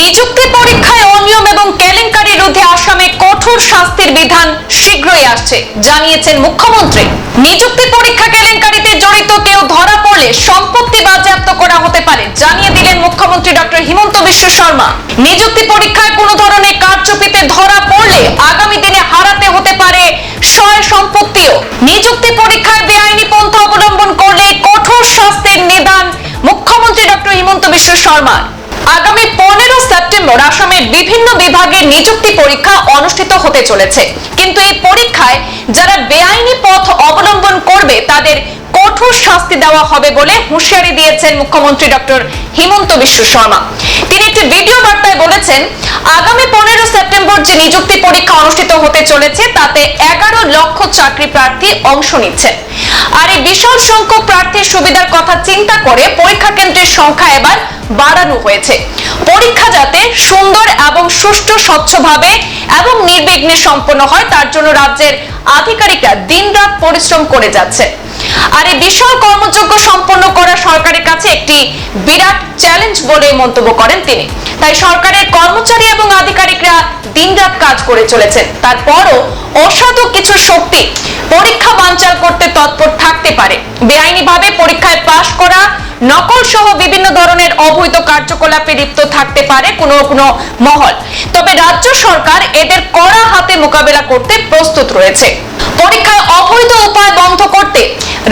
নিযুক্তি পরীক্ষায় অনিয়ম এবং কেলেঙ্কারির বিরুদ্ধে আসামে কঠোর শাস্তির বিধান শীঘ্রই আসছে, জানিয়েছেন মুখ্যমন্ত্রী। নিযুক্তি পরীক্ষা কেলেঙ্কারিতে জড়িত কেউ ধরা পড়লে সম্পত্তি বাজেয়াপ্ত করা হতে পারে, জানিয়ে দিলেন মুখ্যমন্ত্রী ডক্টর হিমন্ত বিশ্ব শর্মা। নিযুক্তি পরীক্ষায় কোনো ধরনের কারচুপিতে ধরা পড়লে আগামী দিনে হারাতে হতে পারে সয় সম্পত্তিও। নিযুক্তি পরীক্ষায় বেআইনি পন্থা অবলম্বন করলে কঠোর শাস্তির নিদান মুখ্যমন্ত্রী ডক্টর হিমন্ত বিশ্ব শর্মা আগামী পনেরো সেপ্টেম্বর আসামের বিভিন্ন বিভাগে নিযুক্তি পরীক্ষা অনুষ্ঠিত হতে চলেছে। কিন্তু এই পরীক্ষায় যারা বেআইনি পথ অবলম্বন করবে, তাদের কঠোর শাস্তি দেওয়া হবে বলে হুঁশিয়ারি দিয়েছেন মুখ্যমন্ত্রী ডক্টর হিমন্ত বিশ্ব শর্মা। একটি ভিডিও বার্তায় বলেছেন, আগামী পনেরো সেপ্টেম্বর যে নিযুক্তি পরীক্ষা অনুষ্ঠিত হতে চলেছে, তাতে এগারো লক্ষ চাকরি প্রার্থী অংশ আর এই বিশাল সংখ্যক প্রার্থীর সুবিধার কথা চিন্তা করে পরীক্ষা কেন্দ্রের সংখ্যা এবার বাড়ানো হয়েছে। পরীক্ষা যাতে সুন্দর এবং সুষ্ঠু, স্বচ্ছভাবে এবং নির্বিঘ্নে সম্পন্ন হয়, তার জন্য রাজ্যের আধিকারিকরা দিনরাত পরিশ্রম করে যাচ্ছে। আর এই বিশাল কর্মযজ্ঞ সম্পন্ন করা সরকারের কাছে বিরাট চ্যালেঞ্জ বলে মন্তব্য করেন তিনি। তাই সরকারের কর্মচারী এবং আধিকারিকরা দিনরাত কাজ করে চলেছেন। তারপরও অসাধু কিছু শক্তি পরীক্ষা বানচাল করতে তৎপর থাকতে পারে। বেআইনিভাবে পরীক্ষায় পাশ করা নকল সহ বিভিন্ন ধরনের অবৈধ কার্যকলাপে লিপ্ত থাকতে পারে কোনো কোনো মহল। তবে রাজ্য সরকার এদের কড়া হাতে মোকাবেলা করতে প্রস্তুত রয়েছে। পরীক্ষায় অবৈধ উপায় বন্ধ করতে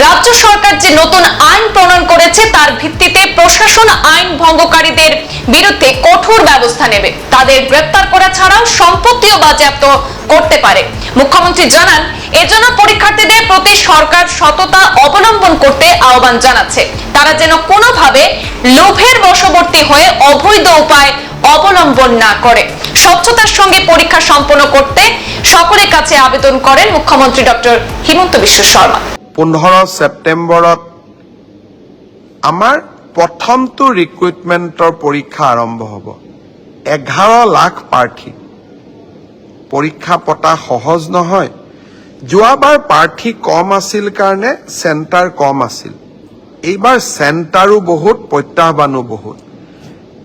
রাজ্য সরকার যে নতুন আইন প্রণয়ন করেছে, তার ভিত্তিতে প্রশাসন আইন ভঙ্গকারীদের বিরুদ্ধে কঠোর ব্যবস্থা নেবে। তাদের গ্রেপ্তার করা ছাড়াও সম্পত্তিও বাজেয়াপ্ত করতে পারে। মুখ্যমন্ত্রী জানান, এজন্য পরীক্ষার্থীদের প্রতি সরকার সততা অবলম্বন করতে আহ্বান জানাচ্ছে। তারা যেন কোনোভাবে লোভের বশবর্তী হয়ে অবৈধ উপায় অবলম্বন না করে। স্বচ্ছতার সঙ্গে পরীক্ষা সম্পন্ন করতে সকলের কাছে আবেদন করেন মুখ্যমন্ত্রী ডক্টর হিমন্ত বিশ্ব শর্মা। পোন্ধৰ ছেপ্টেম্বৰত আমাৰ প্ৰথমটো ৰিক্ৰুইটমেণ্টৰ পৰীক্ষা আৰম্ভ হ'ব। এঘাৰ লাখ প্ৰাৰ্থী। পৰীক্ষা পতা সহজ নহয়। যোৱাবাৰ প্ৰাৰ্থী কম আছিল কাৰণে চেণ্টাৰ কম আছিল। এইবাৰ চেণ্টাৰো বহুত, প্ৰত্যাহ্বানো বহুত।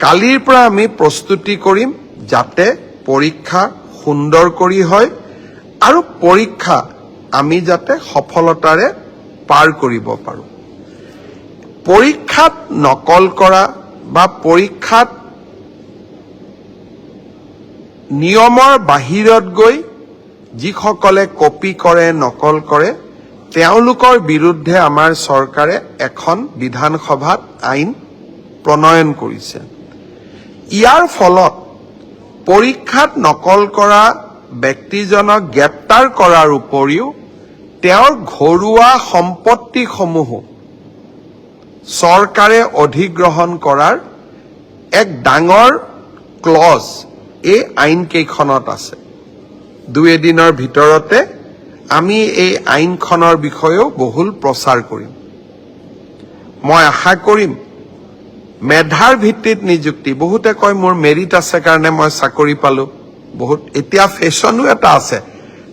কালিৰ পৰা আমি প্ৰস্তুতি কৰিম যাতে পৰীক্ষা সুন্দৰ কৰি হয় আৰু পৰীক্ষা আমি যাতে সফলতাৰে পাৰ কৰিব পাৰোঁ। পৰীক্ষাত নকল কৰা বা পৰীক্ষাত নিয়মৰ বাহিৰত গৈ যিসকলে কপি কৰে, নকল কৰে, তেওঁলোকৰ বিৰুদ্ধে আমাৰ চৰকাৰে এখন বিধানসভাত আইন প্ৰণয়ন কৰিছে। ইয়াৰ ফলত পৰীক্ষাত নকল কৰা ব্যক্তিজনক গ্ৰেপ্তাৰ কৰাৰ উপৰিও তেওঁৰ ঘৰুৱা সম্পত্তিসমূহো চৰকাৰে অধিগ্ৰহণ কৰাৰ এক ডাঙৰ ক্লজ এই আইনকেইখনত আছে। দুই এদিনৰ ভিতৰতে আমি এই আইনখনৰ বিষয়েও বহুল প্ৰচাৰ কৰিম। মই আশা কৰিম মেধাৰ ভিত্তিত নিযুক্তি। বহুতে কয়, মোৰ মেৰিট আছে কাৰণে মই চাকৰি পালো। বহুত এতিয়া ফেশ্বনো এটা আছে,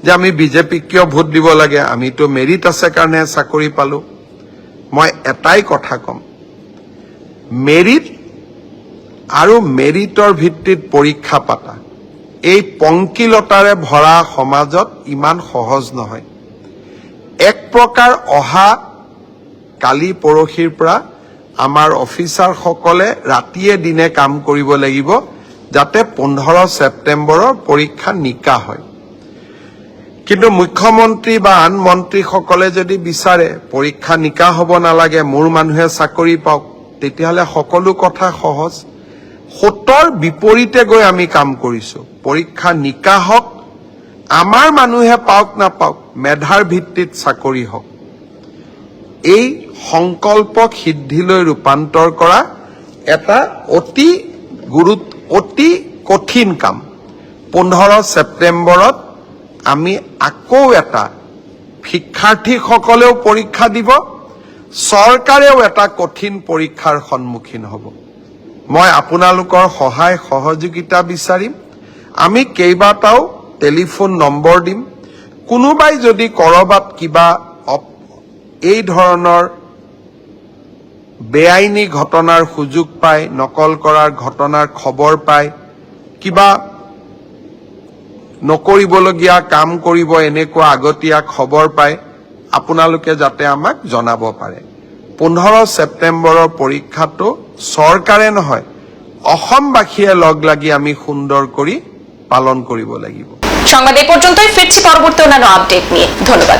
যে আমি বিজেপিক কিয় ভোট দিব লাগে? আমিতো মেৰিট আছে কাৰণে চাকৰি পালো। মই এটাই কথা ক'ম। মেৰিট আৰু মেৰিটৰ ভিত্তিত পৰীক্ষা পাতা। এই পংকিলতাৰে ভৰা সমাজত ইমান সহজ নহয়। এক প্ৰকাৰ অহা কালি পৰহিৰ পৰা আমাৰ অফিচাৰসকলে ৰাতিয়ে দিনে কাম কৰিব লাগিব যাতে পোন্ধৰ ছেপ্টেম্বৰৰ পৰীক্ষা নিকা হয়। কিন্তু মুখ্যমন্ত্ৰী বা আন মন্ত্ৰীসকলে যদি বিচাৰে পৰীক্ষা নিকা হ'ব নালাগে, মোৰ মানুহে চাকৰি পাওক, তেতিয়াহ'লে সকলো কথা সহজ। সোঁতৰ বিপৰীতে গৈ আমি কাম কৰিছো। পৰীক্ষা নিকা হওক, আমাৰ মানুহে পাওক নাপাওক, মেধাৰ ভিত্তিত চাকৰি হওক। এই সংকল্পক সিদ্ধিলৈ ৰূপান্তৰ কৰা এটা অতি গুৰুত্ব অতি কঠিন কাম। পোন্ধৰ ছেপ্টেম্বৰত আমি আকৌ এটা শিক্ষাৰ্থীসকলেও পৰীক্ষা দিব চৰকাৰেও এটা কঠিন পৰীক্ষাৰ সন্মুখীন হ'ব। মই আপোনালোকৰ সহায় সহযোগিতা বিচাৰিম। আমি কেইবাটাও টেলিফোন নম্বৰ দিম। কোনোবাই যদি ক'ৰবাত কিবা এই ধৰণৰ বেআইনী ঘটনাৰ সুযোগ পায় নকল কৰাৰ ঘটনাৰ খবৰ পায় কিবা নকৰিবলগীয়া কাম কৰিব এনেকুৱা আগতীয়া খবৰ পায় আপোনালোকে যাতে আমাক জনাব পাৰে। পোন্ধৰ ছেপ্টেম্বৰৰ পৰীক্ষাটো চৰকাৰে নহয়, অসমবাসীয়ে লগ লাগি আমি সুন্দৰ কৰি পালন কৰিব লাগিব। সংবাদ এই পর্যন্তই, ফিরছি পরবর্তী অন্যান্য আপডেট নিয়ে। ধন্যবাদ।